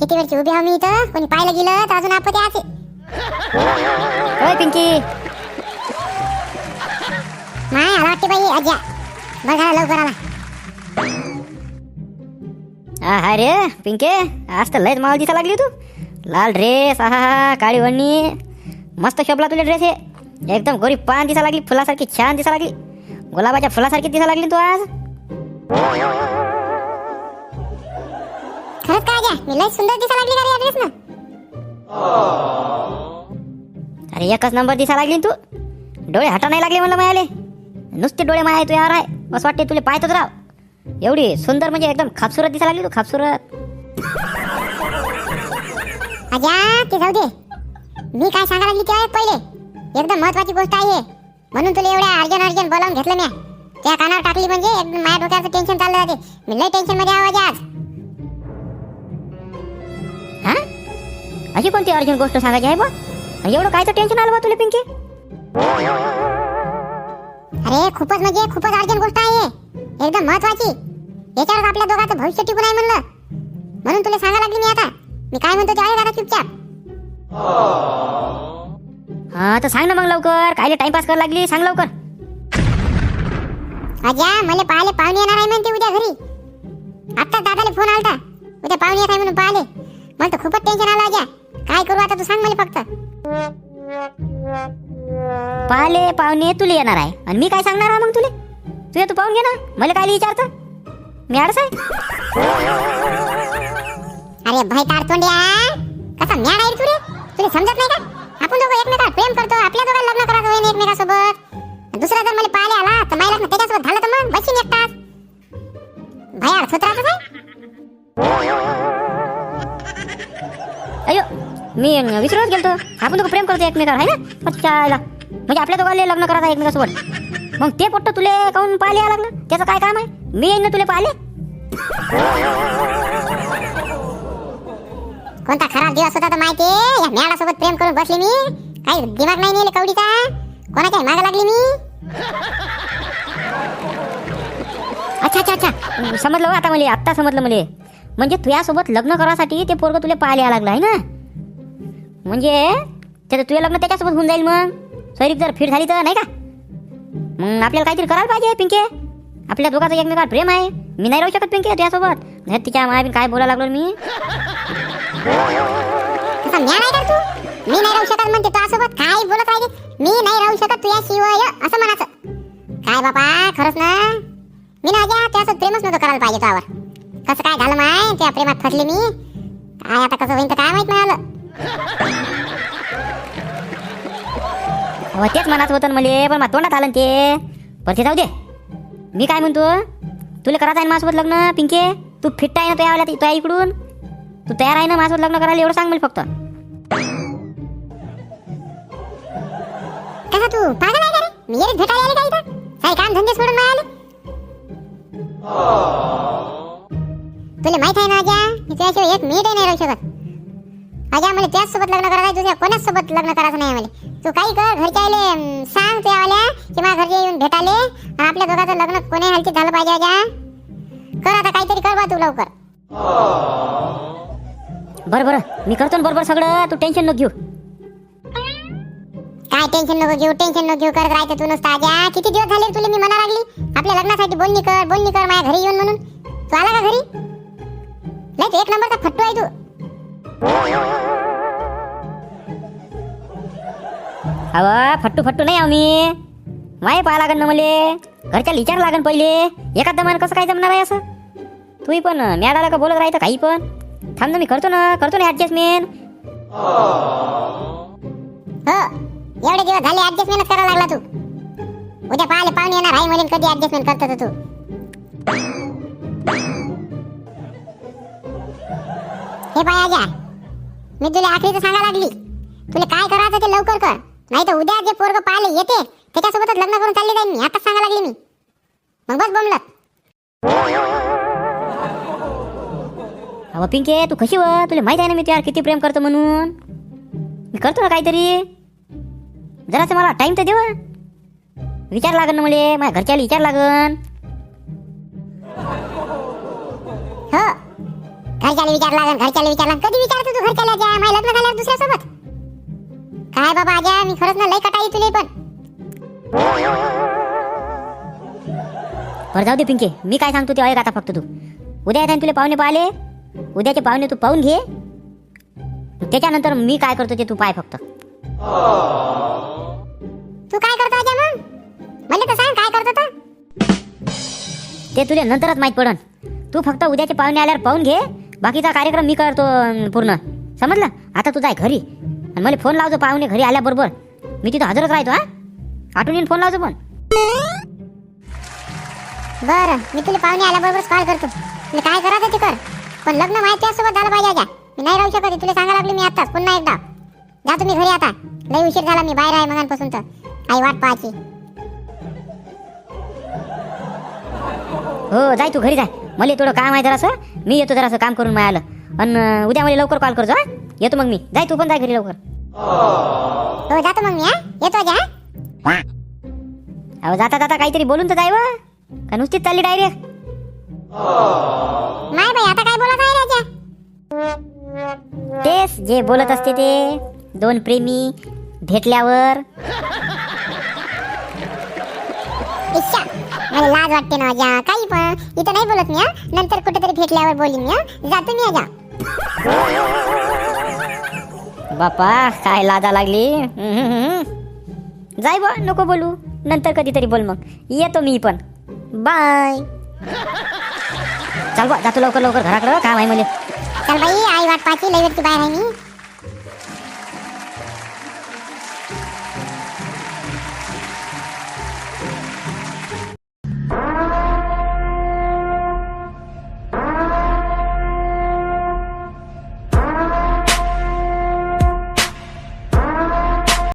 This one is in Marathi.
वेळची उभी आहो मी इथं? कोणी पाहिलं गेलं तर अजून आपत्ती आचे होय पिंकी. माय आला वाटते बाई आज्या. बघा लवकर आला. आहा रे पिंके. आज तर लयच माल दिसा लागली तू. लाल ड्रेस आहा हा काळी वणी मस्त शोभला तुझे ड्रेस हे. एकदम गोरी पान दिसा लागली फुलासारखी छान दिसा लागली. गुलाबाच्या फुलासारखी दिसा लागली तू आज. खरंच काय अज्या मी लय सुंदर दिसा लागली का रे ड्रेस ना. अरे एकच नंबर दिसा लागली तू. डोळे हटा नाही लागले म्हणलं मायाले. नुसते डोळे माया तू यार आहे. असं वाटते तुला पाहतच राव एवढी सुंदर म्हणजे एकदम खापसुरत दिसा लागली तू खापसुरत अज्या ते जाऊ दे. मी काय सांगा लागली तेव्हा पहिले. एकदम महत्वाची गोष्ट आहे म्हणून तुला एवढ्या अर्जंट अर्जंट बोलावून घेतलं मी. त्या कानावर टाकली म्हणजे एकदम माझ्या डोक्याचं टेन्शन चाललं जाते. मी लय टेन्शनमध्ये आवाज आज. अशी कोणती अर्जंट गोष्ट सांगायची आहे बा? एवढं कायचं टेन्शन आलं बा तुला पिंकी? अरे खूपच म्हणजे खूपच अर्जंट गोष्ट आहे. एकदम महत्वाची. याच्यावर आपल्या दोघांचं भविष्य टिकून आहे म्हणलं. म्हणून तुला सांगा लागली मी आता. मी काय म्हणतो ते आता चुपचाप. हा तर सांग ना मग लवकर. कायले टाइमपास करायला लागली? सांग लवकर. अज्या मला पाहिले पाहुणे येणार आहे म्हणते उद्या घरी. आत्ताच दादाला फोन आलता. उद्या पाहुणे येत आहे म्हणून पाहिले मला तर खूपच टेन्शन आलं अज्या. काय करू आता तू सांग मला फक्त. पाले पाहुणे तुला येणार आहे. आणि मी काय सांगणार मग तुले? तुझ्या तू पाहून घे ना. मला काय विचारतं? मी आडस आहे? अरे भाई तार तोंड्या. कसा म्याड आहे रे तू रे? तुला समजत नाही का? आपण दोघं एकमेकावर प्रेम करतो आपल्या दोघांना लग्न करायचं होईन एकमेकासोबत. दुसरा जर मला पाहिले आला तर माझ्या लग्न त्याच्यासोबत झालं तर मग बसीन एकटाच. भयाड सुधरातच आहे मी विसरूनच गेलतो. आपण दोघं प्रेम करतो एकमेकावर आहे ना? आला. म्हणजे आपल्या दोघांना लग्न करायचं एकमेकासोबत. मग ते पोट्ट तुले काऊन पाहिले यायला लागलं? त्याचं काय काम आहे? मी येईन ना तुले पाहिले कोणता खराब दिवस होता तर माहिती या म्याडासोबत प्रेम करून बसली मी. काही दिमाग नाही नेले कवडीचा? कोणाच्या मागे लागली मी? अच्छा अच्छा अच्छा. समजलं हो आता मला आत्ता समजलं मला. म्हणजे तुझ्यासोबत लग्न करासाठी ते पोरग तुला पाहिले यायला लागलं आहे ना? म्हणजे? त्याचं तुझं लग्न त्याच्यासोबत होऊन जाईल मग? सैरिक जर फिट झाली तर नाही का? मग आपल्याला काहीतरी करायला पाहिजे पिंके. आपल्या दोघांचं एकमेकावर प्रेम आहे. मी नाही राहू शकत पिंके तुझ्यासोबत. नाही तिच्या मायाबीन काय बोलायला लागलो मी? कसा म्या नाही मी नाही राहू शकत म्हणते तू काय बोलत राहिली मी नाही राहू शकत तुझ्याशिवाय असं म्हणायचं. काय बाबा खरंच ना? मी ना अजा त्यासोबत प्रेमच नव्हतं करायला पाहिजे तुझ्यावर. कसं काय झालं माय? त्या प्रेमात फसले मी. काय आता कसं होईल तर काय माहीत नाही अहो, तेच मनात होतं मले पण माझ्या तोंडात आलं ना ते. पण ते जाऊ दे. मी काय म्हणतो तुला करायचं आहे ना माझ्यासोबत लग्न पिंके? तू फिट आहे ना तुझ्या आवल्या तुझ्या इकडून? तू तयार आहे ना माझ्यासोबत लग्न करायला? एवढं सांग मला फक्त. कसा तू? पागल आहे का रे? मी येत भेटायला आले का इथं? काही काम धंदे सोडून नाही आले तुला माहीत आहे ना मी तुझ्याशिवाय एक मिनिटही नाही राहू शकत. अजा मला त्याच सोबत लग्न करायचं दुसऱ्या कोणाच सोबत लग्न करायचं नाही मला तू काही कर घरच्या आले सांग तुझ्या आल्या की माझ्या घरचे येऊन भेटाले. आपल्या दोघांचं लग्न कोणी हालतीत झालं पाहिजे अजा कर आता काहीतरी कर बा तू लवकर. बरं बरं. मी करतो ना बरोबर सगळं. तू टेन्शन नको घेऊ. काय टेन्शन नको घेऊ टेन्शन नको घेऊ. करत राहायचं तू नुसतं आजा. किती दिवस झाले तुला मी म्हणा लागली? आपल्या लग्नासाठी बोलणी कर बोलणी कर माझ्या घरी येऊन म्हणून. तू आला का घरी? तू एक नंबरचा फट्टू आहे तू. अव फट्टू फट्टू नाही आम्ही माही पाहा लागन ना मले. घरच्या विचार लागन पहिले. एका दमान कसं काय जमणार आहे असं? तूही पण मॅडाला का बोलत राहायचं काही पण? थांब ना मी करतो ना करतो ना ऍडजस्टमेंट हो एवढे दिवस झाले ऍडजस्टमेंट करायला लागला तू. उद्या पाहिले पाहुणे येणार आहे म्हणून कधी ऍडजस्टमेंट करतो तू? हे पाय आजा मी तुला आखरीचं सांगा लागली. तुला काय करायचं ते लवकर कर. नाही तर उद्या जे पोरग पाहिले येते त्याच्यासोबतच लग्न करून चालली जाईन मी. आताच सांगा लागली मी. मग बस बोंबलत अहो पिंके तू कशी व? तुला माहीत आहे ना मी त्यावर किती प्रेम करतो म्हणून? मी करतो ना काहीतरी. जरासं मला टाइम तर देवा विचार लागन ना मले माझ्या घरच्याला विचार लागन. हो. घरच्याला विचार लागन घरच्याला विचार लागन. कधी विचारतो तू घरच्याला? माझ्या लग्न झाल्यावर दुसऱ्यासोबत. काय बाबा आजा मी खरंच ना लय कटाई तुले पण. बरं जाऊ दे पिंके मी काय सांगतो ते ऐक आता फक्त तू. उद्या येताना तुला पाहुणे पाहिले उद्याचे पाहुणे तू पाहून घे. त्याच्यानंतर मी काय करतो ते तू पाय फक्त. तू काय करतो आजा मग? मला तर सांग काय करतो तर ते तुला नंतरच माहीत पडन. तू फक्त उद्याचे पाहुणे आल्यावर पाहून घे. बाकीचा कार्यक्रम मी करतो अं, पूर्ण. समजलं? आता तू जाय घरी. आणि मला फोन लावतो पाहुणे घरी आल्याबरोबर. मी तिथं हजरच राहतो हा? आठवण येऊन फोन लावतो पण. बरं मी तुला पाहुणे आल्याबरोबर कॉल करतो. तुला काय करायचं ते कर. पण लग्न माहिती त्यासोबत झालं पाहिजे मी नाही राहू शकत तुला सांगायला लागली मी आताच पुन्हा एकदा. जा तुम्ही घरी आता. लय उशीर झाला मी बाहेर आहे मगांपासून तर. आई वाट पाहायची. हो जाय तू घरी जाय मला थोडं काम आहे जरासं. मी येतो जरासं काम करून मिळालं आणि उद्या मला लवकर कॉल करतो हा? येतो मग मी. जाय तू पण जाय घरी लवकर. हो जातो मग मी येतो जा अहो जाता जाता काहीतरी बोलून तर जाय का नुसतीच चालली डायरेक्ट? नाही बाई आता काय बोलत आहे तेच जे बोलत असते ते. दोन प्रेमी भेटल्यावर. मला लाज वाटते ना जा काही पण. इथं नाही बोलत मी नंतर कुठेतरी भेटल्यावर बोलीन मी जातो मी आजा बापा काय लाजा लागली? जाय बा नको बोलू. नंतर कधीतरी बोल मग. येतो मी पण. बाय. चल बा जातो लवकर लवकर घराकडं. काम आहे मला चल बाई आई वाट पाहायची लय वेळची बाहेर आहे मी